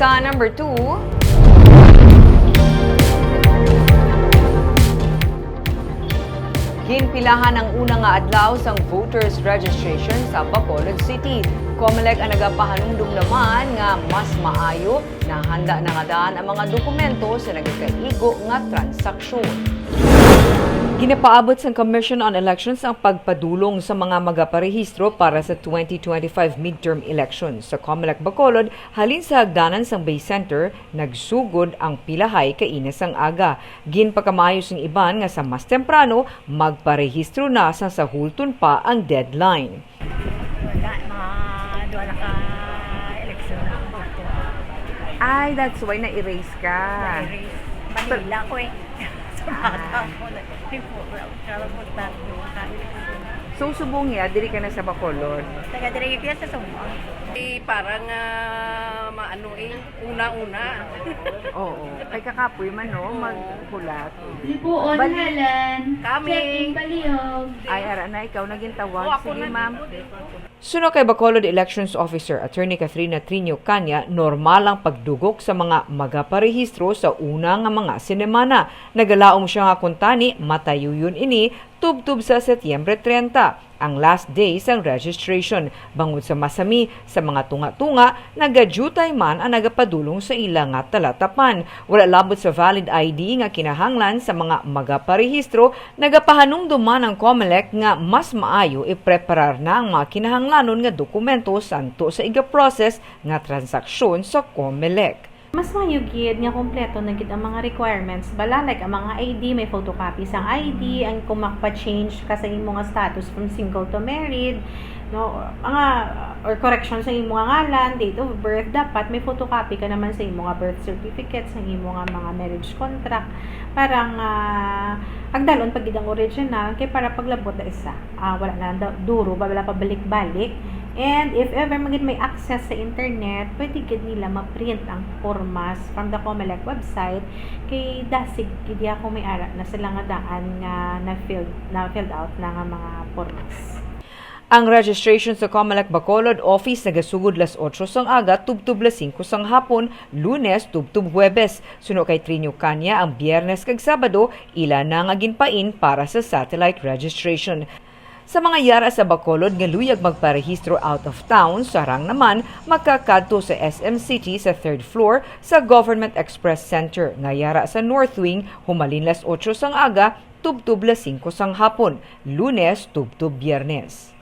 Sa number 2, Ginpilahan ang unang nga adlaw sang voters registration sa Bacolod City. Comelec ang nagapahanumdum naman nga mas maayo na handa na nga ang mga dokumento sa nagkaigo nga transaksyon. Ginapaabot sa Commission on Elections ang pagpadulong sa mga magaparehistro para sa 2025 midterm elections. Sa Comelec Bacolod, halin sa hagdanan sang Bay Center, nagsugod ang pilahay kainas ang aga. Gin pagkamayos ng iban nga sa mas temprano, magparehistro na sa sahulton pa ang deadline. Wala, mga ka. Ay, that's why na-erase ka. Na-erase. Manila ko eh. Sa bata ko ka. So, subong ya, diri ka na sa Bacolod. Taga-direct yan sa Sumbang. Eh, parang uh, maano eh, una-una. Oo. Kay kakapoy man, no? Maghulat. Lipuon Bali- halan. Kami. Check-in palihog. Ay, ara na, ikaw naging tawag. O, ako Sige, na ma'am. Suno kay Bacolod Elections Officer Attorney Catherine Trino Kanya, normal ang pagdugok sa mga magaparehistro sa una nga mga sinemana. Nagalaom siya nga kuntani, matayuyon ini, tubtub sa Setyembre 30 ang last day sang registration. Bangod sa masami, sa mga tunga-tunga, nagadjutay man ang nagapadulong sa ilang nga talatapan. Wala labot sa valid ID nga kinahanglan sa mga magaparehistro, nagapahanumdum man ang COMELEC nga mas maayo ipreparar na ang mga kinahanglanon nga dokumento santo sa iga-process nga transaksyon sa COMELEC. Mas mayugid nga kompleto na gid ang mga requirements. Bala like ang mga ID may photocopy sang ID ang kung makpa-change ka sa imong nga status from single to married no? Mga or correction sa imong nga ngalan date of birth dapat may photocopy ka naman sa imong nga birth certificate sa imong nga mga marriage contract. Parang uh, agdalon pag gid ang original kay para paglabot na isa. Ah, wala na duro wala pa balik-balik And if ever magid may access sa internet, pwede gid nila ma-print ang formas from the COMELEC website kay dasig gid ako may ara na sila nga daan nga na filled na filled out na nga mga formas. Ang registration sa Comelec Bacolod office nagasugod las 8 sang aga, tubtub las 5 sang hapon, lunes, tubtub huwebes. Suno kay Trinio Kanya ang biyernes kag Sabado, ila na nga ginpain para sa satellite registration. Sa mga yara sa Bacolod nga luyag magparehistro out of town, sarang naman magkakadto sa SM City sa third floor sa Government Express Center. Nga yara sa North Wing, humalin las 8 sang aga, tubtub las 5 sang hapon, lunes, tubtub biyernes.